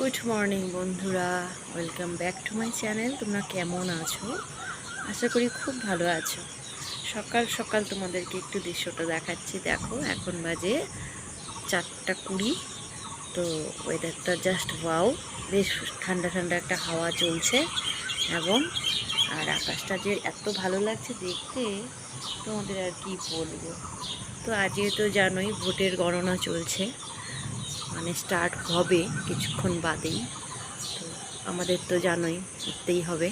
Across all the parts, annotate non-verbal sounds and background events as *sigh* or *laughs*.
Good morning বন্ধুরা। Welcome back to my channel তোমরা কেমন আছো? আশা করি খুব ভালো আছো। সকাল সকাল তোমাদেরকে একটু দৃশ্যটা দেখাচ্ছি। দেখো, এখন বাজে চারটা কুড়ি। তো ওয়েদারটা জাস্ট ওয়াও বেশ ঠান্ডা ঠান্ডা একটা হাওয়া চলছে। এবং, আর আকাশটা যে এত ভালো লাগছে দেখতে, তোমাদের আর কি বলব? তো আজকে তো জানোই, ভোটের গণনা চলছে। মানে স্টার্ট হবে কিছুক্ষণ বাদেই। তো আমাদের তো জানোই, উঠতেই হবে।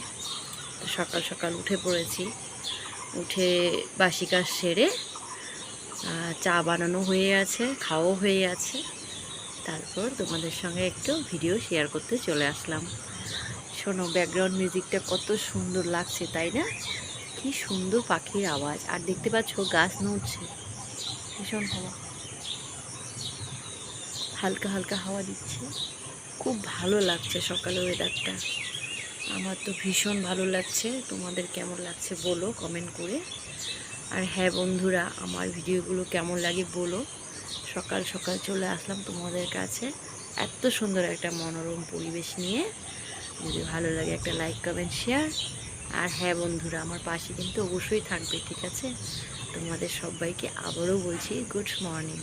তো সকাল সকাল উঠে পড়েছি। উঠে বাসি কাজ সেরে চা বানানো হয়ে আছে, খাওয়াও হয়ে আছে। তারপর তোমাদের সঙ্গে একটু ভিডিও শেয়ার করতে চলে আসলাম। শোনো ব্যাকগ্রাউন্ড মিউজিকটা কত সুন্দর লাগছে, তাই না? কি সুন্দর পাখির আওয়াজ। আর দেখতে পাচ্ছ, গাছ নড়ছে। ভীষণ হাওয়া। হালকা হালকা হাওয়া দিচ্ছে। খুব ভালো লাগছে সকালে ওয়েদারটা আমার তো ভীষণ ভালো লাগছে। তোমাদের কেমন লাগছে বলো কমেন্ট করে। আর হ্যাঁ বন্ধুরা, আমার ভিডিওগুলো কেমন লাগে বলো। সকাল সকাল চলে আসলাম তোমাদের কাছে এত সুন্দর একটা মনোরম পরিবেশ নিয়ে। যদি ভালো লাগে একটা লাইক কমেন্ট শেয়ার আর হ্যাঁ বন্ধুরা, আমার পাশে কিন্তু অবশ্যই থাকবে, ঠিক আছে? তোমাদের সবাইকে আবারও বলছি গুড মর্নিং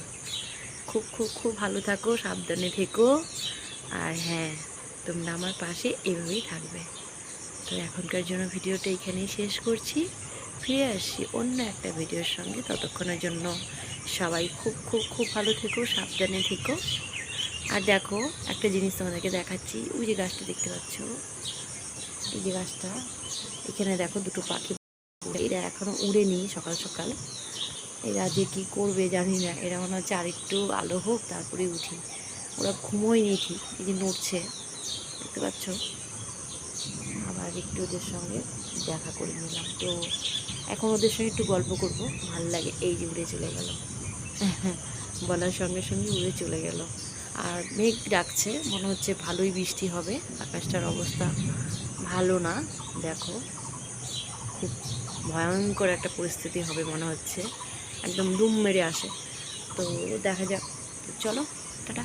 খুব খুব খুব ভালো থাকো, সাবধানে থেকো। আর হ্যাঁ তোমরা আমার পাশে এভাবেই থাকবে। তো এখনকার জন্য ভিডিওটা এখানেই শেষ করছি। ফিরে আসছি অন্য একটা ভিডিওর সঙ্গে ততক্ষণের জন্য। সবাই খুব খুব খুব ভালো থেকো, সাবধানে থেকো। আর দেখো, একটা জিনিস তোমাদেরকে দেখাচ্ছি। ওই যে গাছটা দেখতে পাচ্ছ? এই যে গাছটা, এখানে দেখো দুটো পাখি। এরা এখনও উড়েনি সকাল সকাল। এরা যে কী করবে জানি না। এরা মনে হচ্ছে আরেকটু আলো হোক তারপরে উঠি। ওরা ঘুমোয়নি ঠিক, এই যে নড়ছে। দেখতে পাচ্ছ? আবার একটু ওদের সঙ্গে দেখা করে নিলাম। তো এখন ওদের সঙ্গে একটু গল্প করব। ভালো লাগে, এই যে উড়ে চলে গেল। *laughs* বলার সঙ্গে সঙ্গে উড়ে চলে গেল। আর মেঘ ডাকছে, মনে হচ্ছে ভালোই বৃষ্টি হবে। আকাশটার অবস্থা ভালো না, দেখো। খুব ভয়ঙ্কর একটা পরিস্থিতি হবে মনে হচ্ছে। একদম ডুম মেরে আসে। তো দেখা যাক। চলো টাটা।